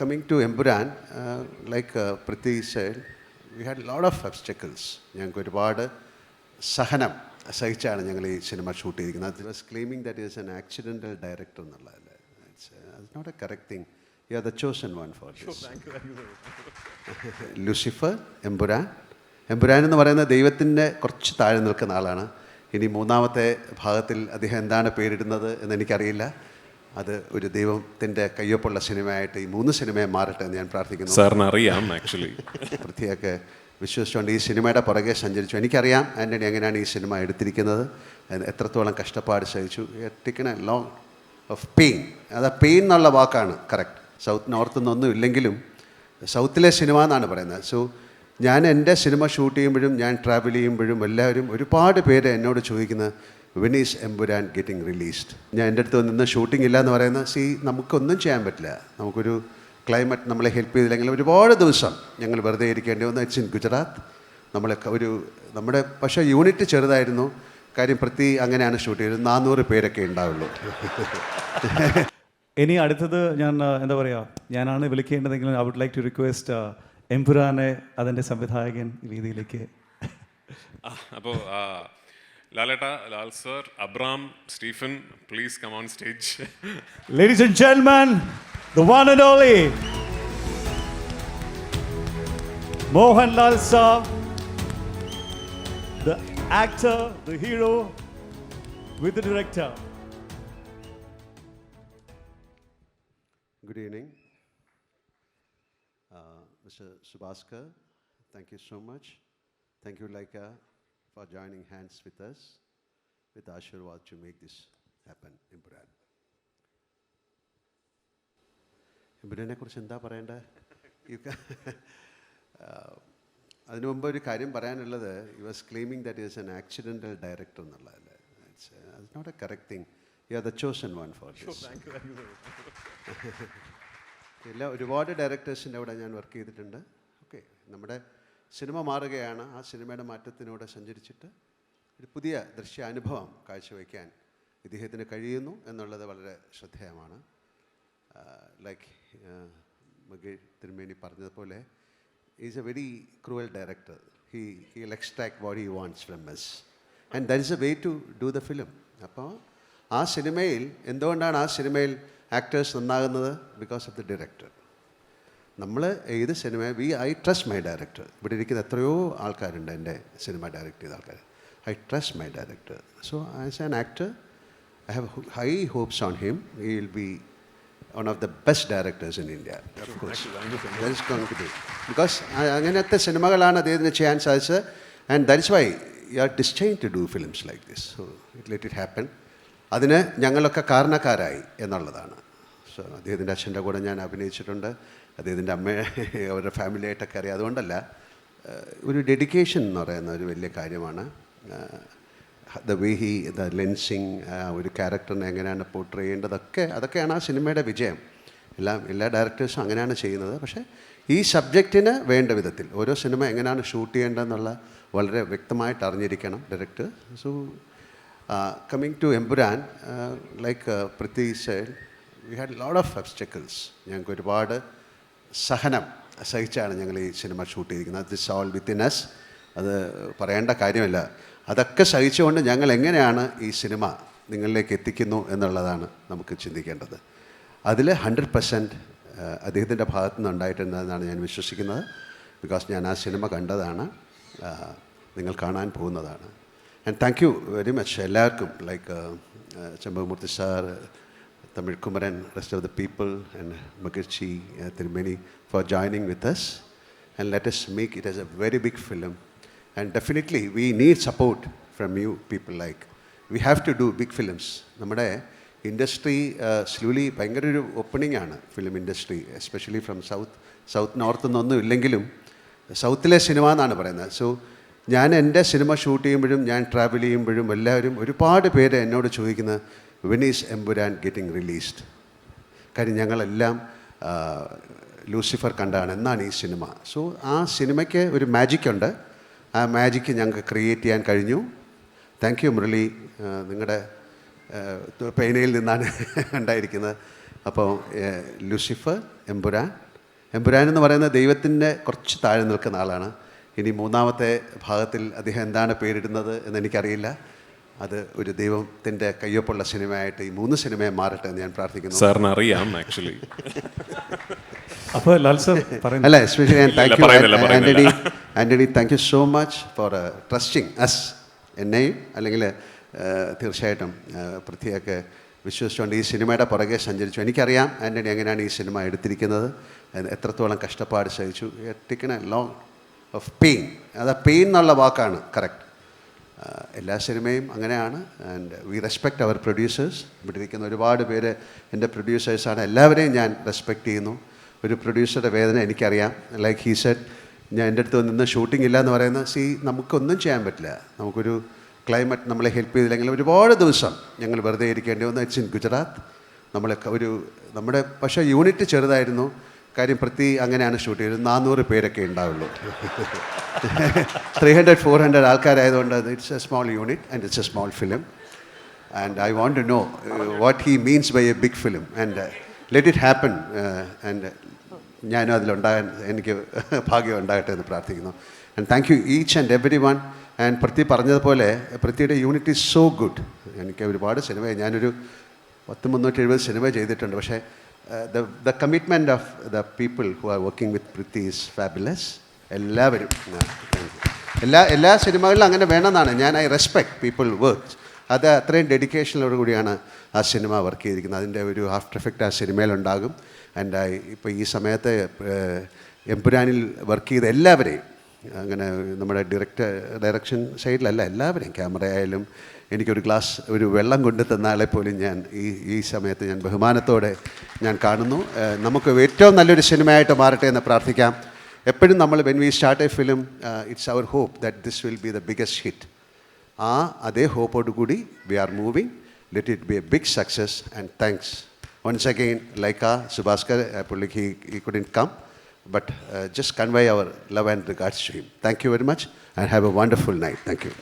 Coming to Empuran, like like we had said, we had a lot of obstacles. ഞങ്ങൾക്ക് ഒരുപാട് സഹനം സഹിച്ചാണ് ഞങ്ങൾ ഈ സിനിമ ഷൂട്ട് ചെയ്തിരിക്കുന്നത്. അത് was claiming that is an accidental director എന്നുള്ളതല്ലേ? It's not a correct thing you are the chosen one for Lucifer Empuraan Empuraan എന്ന് പറയുന്ന ദൈവത്തിന്റെ കുറച്ച് താഴെ നിൽക്കുന്ന ആളാണ്. ഇനി മൂന്നാമത്തെ ഭാഗത്തിൽ അദ്ദേഹം എന്താണ് പേരിടുന്നത് എന്ന് എനിക്കറിയില്ല. അത് ഒരു ദൈവത്തിന്റെ കയ്യൊപ്പുള്ള സിനിമയായിട്ട് ഈ മൂന്ന് സിനിമയെ മാറട്ടെ എന്ന് ഞാൻ പ്രാർത്ഥിക്കുന്നു. സാറിന് അറിയാം ആക്ച്വലി വൃത്തിയൊക്കെ വിശ്വസിച്ചുകൊണ്ട് ഈ സിനിമയുടെ പുറകെ സഞ്ചരിച്ചു. എനിക്കറിയാം ആന്റണി എങ്ങനെയാണ് ഈ സിനിമ എടുത്തിരിക്കുന്നത്. എത്രത്തോളം കഷ്ടപ്പാട് സഹിച്ചു. എത്തിക്കണ ലോങ് ഓഫ് പെയിൻ അത് പെയിൻ എന്നുള്ള വാക്കാണ് കറക്റ്റ് സൗത്ത് നോർത്ത് നിന്നൊന്നും ഇല്ലെങ്കിലും സൗത്തിലെ സിനിമ എന്നാണ് പറയുന്നത്. സോ ഞാൻ എന്റെ സിനിമ ഷൂട്ട് ചെയ്യുമ്പോഴും ഞാൻ ട്രാവൽ ചെയ്യുമ്പോഴും എല്ലാവരും ഒരുപാട് പേര് എന്നോട് ചോദിക്കുന്നത് when is Empuraan getting released ഞാൻ എന്റെ അടുത്ത് നിന്ന് ഷൂട്ടിംഗ് ഇല്ല എന്ന് പറയുന്നത് സി നമുക്കൊന്നും ചെയ്യാൻ പറ്റില്ല. നമുക്കൊരു ക്ലൈമറ്റ് നമ്മളെ ഹെൽപ്പ് ചെയ്തില്ലെങ്കിൽ ഒരുപാട് ദിവസം ഞങ്ങൾ വെറുതെ ഇരിക്കേണ്ടി വന്നു. ഇറ്റ്സ് ഇൻ ഗുജറാത്ത് നമ്മളെ ഒരു നമ്മുടെ പക്ഷേ യൂണിറ്റ് ചെറുതായിരുന്നു. കാര്യം പ്രതി അങ്ങനെയാണ് ഷൂട്ട് ചെയ്തത്. നാനൂറ് പേരൊക്കെ ഉണ്ടാവുള്ളൂ. ഇനി അടുത്തത് ഞാൻ എന്താ പറയുക ഞാനാണ് വിളിക്കേണ്ടതെങ്കിലും I would like to request എംപുരാനെ അതിന്റെ സംവിധായകൻ രീതിയിലേക്ക്. അപ്പോൾ Laleta, Lal sir, Abram, Stephen, please come on stage. Ladies and gentlemen, the one and only Mohan Lal sir, the actor, the hero, with the director. Good evening. Uh, Mr. Subaskar, thank you so much. Thank you, Laika, for joining hands with us, with Ashirwad to make this happen, Imran. ഇമ്രാനെ കുറിച്ച് എന്താ പറയേണ്ടത് അതിനു മുമ്പ് ഒരു കാര്യം പറയാനുള്ളത് you was claiming that is an accidental director എന്നുള്ളതല്ലേ? It's not a correct thing you are the chosen one for എല്ലാ ഒരുപാട് ഡയറക്ടേഴ്സിന്റെ അവിടെ ഞാൻ വർക്ക് ചെയ്തിട്ടുണ്ട്. ഓക്കെ നമ്മുടെ സിനിമ മാറുകയാണ്. ആ സിനിമയുടെ മാറ്റത്തിനൂടെ സഞ്ചരിച്ചിട്ട് ഒരു പുതിയ ദൃശ്യാനുഭവം കാഴ്ചവെക്കാൻ ഇദ്ദേഹത്തിന് കഴിയുന്നു എന്നുള്ളത് വളരെ ശ്രദ്ധേയമാണ്. ലൈക്ക് മകേഷ് തിരുമേനി പറഞ്ഞതുപോലെ is a very cruel director he he extract what he wants from us and that is a way to do the film അപ്പോൾ ആ സിനിമയിൽ എന്തുകൊണ്ടാണ് ആ സിനിമയിൽ ആക്ടേഴ്സ് നന്നാകുന്നത്? ബിക്കോസ് ഓഫ് ദി ഡയറക്ടർ നമ്മൾ ഏത് cinema we I trust my director. ഇവിടെ ഇരിക്കുന്ന എത്രയോ ആൾക്കാരുണ്ട് എന്റെ സിനിമ ഡയറക്റ്റ് ചെയ്ത ആൾക്കാർ I trust my director. So as an actor I have high hopes on him. He will be one of the best directors in India of course. Because അങ്ങനത്തെ സിനിമകളാണ് അദ്ദേഹത്തിന് ചെയ്യാൻ സാധിച്ചത്. And that's why you are destined to do films like this so it let it happen അതിന് ഞങ്ങളൊക്കെ കാരണക്കാരായി എന്നുള്ളതാണ്. So അദ്ദേഹത്തിന്റെ അച്ഛന്റെ കൂടെ ഞാൻ അഭിനയിച്ചിട്ടുണ്ട്. അദ്ദേഹത്തിന്റെ അമ്മ അവരുടെ ഫാമിലിയായിട്ടൊക്കെ അറിയാം. അതുകൊണ്ടല്ല ഒരു ഡെഡിക്കേഷൻ എന്ന് പറയുന്ന ഒരു വലിയ കാര്യമാണ്. The way he the lensing ഒരു ക്യാരക്ടറിനെ എങ്ങനെയാണ് പോർട്രേ ചെയ്യേണ്ടതൊക്കെ അതൊക്കെയാണ് ആ സിനിമയുടെ വിജയം. എല്ലാം എല്ലാ ഡയറക്ടേഴ്സും അങ്ങനെയാണ് ചെയ്യുന്നത്. പക്ഷേ ഈ സബ്ജക്റ്റിന് വേണ്ട വിധത്തിൽ ഓരോ സിനിമ എങ്ങനെയാണ് ഷൂട്ട് ചെയ്യേണ്ടതെന്നുള്ള വളരെ വ്യക്തമായിട്ട് അറിഞ്ഞിരിക്കണം director. So coming to Empuraan like Prithvi said we had load of obstacles ഞങ്ങൾക്ക് ഒരുപാട് സഹനം സഹിച്ചാണ് ഞങ്ങൾ ഈ സിനിമ ഷൂട്ട് ചെയ്തിരിക്കുന്നത്. ദിസ് ഓൾ ഇൻ എസ് അത് പറയേണ്ട കാര്യമില്ല. അതൊക്കെ സഹിച്ചുകൊണ്ട് ഞങ്ങൾ എങ്ങനെയാണ് ഈ സിനിമ നിങ്ങളിലേക്ക് എത്തിക്കുന്നു എന്നുള്ളതാണ് നമുക്ക് ചിന്തിക്കേണ്ടത്. അതിൽ ഹൺഡ്രഡ് പെർസെന്റ് അദ്ദേഹത്തിന്റെ ഭാഗത്തു നിന്ന് ഉണ്ടായിട്ടുണ്ടെന്നാണ് ഞാൻ വിശ്വസിക്കുന്നത്. ബിക്കോസ് ഞാൻ ആ സിനിമ കണ്ടതാണ്. നിങ്ങൾ കാണാൻ പോകുന്നതാണ്. And thank you very much എല്ലാവർക്കും like Chembakamoorthy sir Tamil Kumaran, rest of the people, and Mukherjee uh, Tirumeni for joining with us. And let us make it as a very big film. And definitely, we need support from you people like. We have to do big films. നമ്മുടെ industry slowly ഭയങ്കര ഒരു opening ആണ് film industry especially from south, south north നിന്നൊന്നും ഇല്ലെങ്കിലും സൗത്തിലെ cinema എന്നാണ് പറയുന്നത് so ഞാൻ എന്റെ സിനിമ ഷൂട്ട് ചെയ്യുമ്പോഴും ഞാൻ ട്രാവൽ ചെയ്യുമ്പോഴും എല്ലാവരും ഒരുപാട് പേര് എന്നോട് ചോദിക്കുന്നത് വെൻ എമ്പുരാൻ ഗെറ്റിംഗ് റിലീസ്ഡ് കാര്യം ഞങ്ങളെല്ലാം ലൂസിഫർ കണ്ടാണ്. എന്നാണ് ഈ സിനിമ. സോ ആ സിനിമയ്ക്ക് ഒരു മാജിക് ഉണ്ട്. ആ മാജിക്ക് ഞങ്ങൾക്ക് ക്രിയേറ്റ് ചെയ്യാൻ കഴിഞ്ഞു. Thank you Murali. നിങ്ങളുടെ പേനയിൽ നിന്നാണ് ഉണ്ടായിരിക്കുന്നത്. അപ്പോൾ ലൂസിഫർ എമ്പുരാൻ എമ്പുരാൻ എന്ന് പറയുന്നത് ദൈവത്തിന്റെ കുറച്ച് താഴെ നിൽക്കുന്ന ആളാണ്. ഇനി മൂന്നാമത്തെ ഭാഗത്തിൽ അദ്ദേഹം എന്താണ് പേരിടുന്നത് എന്ന് എനിക്കറിയില്ല. അത് ഒരു ദൈവത്തിന്റെ കയ്യൊപ്പുള്ള സിനിമയായിട്ട് ഈ മൂന്ന് സിനിമയെ മാറട്ടെ എന്ന് ഞാൻ പ്രാർത്ഥിക്കുന്നു. സാറിന് അറിയാം ആക്ച്വലി അപ്പോൾ ലാൽ സർ പറയുന്നത് അല്ല എസ്പെഷ്യലി ഞാൻ thank you. Antony Antony thank you so much for trusting us എന്നെയും അല്ലെങ്കിൽ തീർച്ചയായിട്ടും uh, പൃഥ്വിയൊക്കെ വിശ്വസിച്ചുകൊണ്ട് ഈ സിനിമയുടെ പുറകെ സഞ്ചരിച്ചു. എനിക്കറിയാം ആന്റണി എങ്ങനെയാണ് ഈ സിനിമ എടുത്തിരിക്കുന്നത്. എത്രത്തോളം കഷ്ടപ്പാട് സഹിച്ചു. ടിക്കണ ലോങ് ഓഫ് പെയിൻ അത് പെയിൻ എന്നുള്ള വാക്കാണ് കറക്റ്റ് എല്ലാ സിനിമയും അങ്ങനെയാണ്. And we respect our producers ഇവിടെ ഇരിക്കുന്ന ഒരുപാട് പേര് എന്റെ പ്രൊഡ്യൂസേഴ്സാണ് എല്ലാവരെയും ഞാൻ റെസ്പെക്റ്റ് ചെയ്യുന്നു. ഒരു പ്രൊഡ്യൂസറുടെ വേദന എനിക്കറിയാം. ലൈക്ക് ഹീ സെറ്റ് ഞാൻ എന്റെ അടുത്ത് നിന്ന് ഷൂട്ടിംഗ് ഇല്ല എന്ന് പറയുന്നത് സി നമുക്കൊന്നും ചെയ്യാൻ പറ്റില്ല. നമുക്കൊരു ക്ലൈമറ്റ് നമ്മളെ ഹെൽപ്പ് ചെയ്തില്ലെങ്കിൽ ഒരുപാട് ദിവസം ഞങ്ങൾ വെറുതെ ഇരിക്കേണ്ടി വന്നു. ഇറ്റ്സ് ഇൻ ഗുജറാത്ത് നമ്മളൊക്കെ ഒരു നമ്മുടെ പക്ഷേ യൂണിറ്റ് ചെറുതായിരുന്നു. കാര്യം പ്രതി അങ്ങനെയാണ് ഷൂട്ട് ചെയ്തത്. നാനൂറ് പേരൊക്കെ ഉണ്ടാവുള്ളൂ. Three hundred four hundred ആൾക്കാരായതുകൊണ്ട് it's a small unit and it's a small film and I want to know what he means by a big film and let it happen and ഞാനും അതിലുണ്ടാകാൻ എനിക്ക് ഭാഗ്യം ഉണ്ടാകട്ടെ എന്ന് പ്രാർത്ഥിക്കുന്നു. And thank you each and every one and Prithvi പറഞ്ഞതുപോലെ പ്രതിയുടെ unit is so good എനിക്ക് ഒരുപാട് സിനിമ ഞാനൊരു പത്ത് മുന്നൂറ്റി എഴുപത് സിനിമ ചെയ്തിട്ടുണ്ട്. പക്ഷേ the the commitment of the people who are working with Prithvi is fabulous. എല്ലാവരും. എല്ലാ എല്ലാ സിനിമകളിലും അങ്ങനെ വേണമെന്നാണ് ഞാൻ ഐ റെസ്പെക്ട് പീപ്പിൾ വർക്ക് അത് അത്രയും ഡെഡിക്കേഷനോട് കൂടിയാണ് ആ സിനിമ വർക്ക് ചെയ്തിരിക്കുന്നത് അതിന്റെ ഒരു ആഫ്റ്റർ എഫക്റ്റ് ആ സിനിമയിലുണ്ടാകും ആൻഡ് ഇപ്പോൾ ഈ സമയത്ത് എംപുരാനിൽ വർക്ക് ചെയ്ത എല്ലാവരെയും അങ്ങനെ നമ്മുടെ ഡിറക്റ്റ് ഡയറക്ഷൻ സൈഡിലല്ല എല്ലാവരെയും ക്യാമറ ആയാലും എനിക്കൊരു ഗ്ലാസ് ഒരു വെള്ളം കൊണ്ടു തന്നാളെ പോലും ഞാൻ ഈ ഈ സമയത്ത് ഞാൻ ബഹുമാനത്തോടെ ഞാൻ കാണുന്നു. നമുക്ക് ഏറ്റവും നല്ലൊരു സിനിമയായിട്ട് മാറട്ടെ എന്ന് പ്രാർത്ഥിക്കാം. എപ്പോഴും നമ്മൾ when we start a film it's our hope that this will be the biggest hit ആ അതേ ഹോപ്പോട് കൂടി we are moving let it be a big success and thanks once again like Subhaskaran പുള്ളിക്ക് ഈ കുഡിൻ but uh, just convey our love and regards to him. Thank you very much and have a wonderful night. Thank you.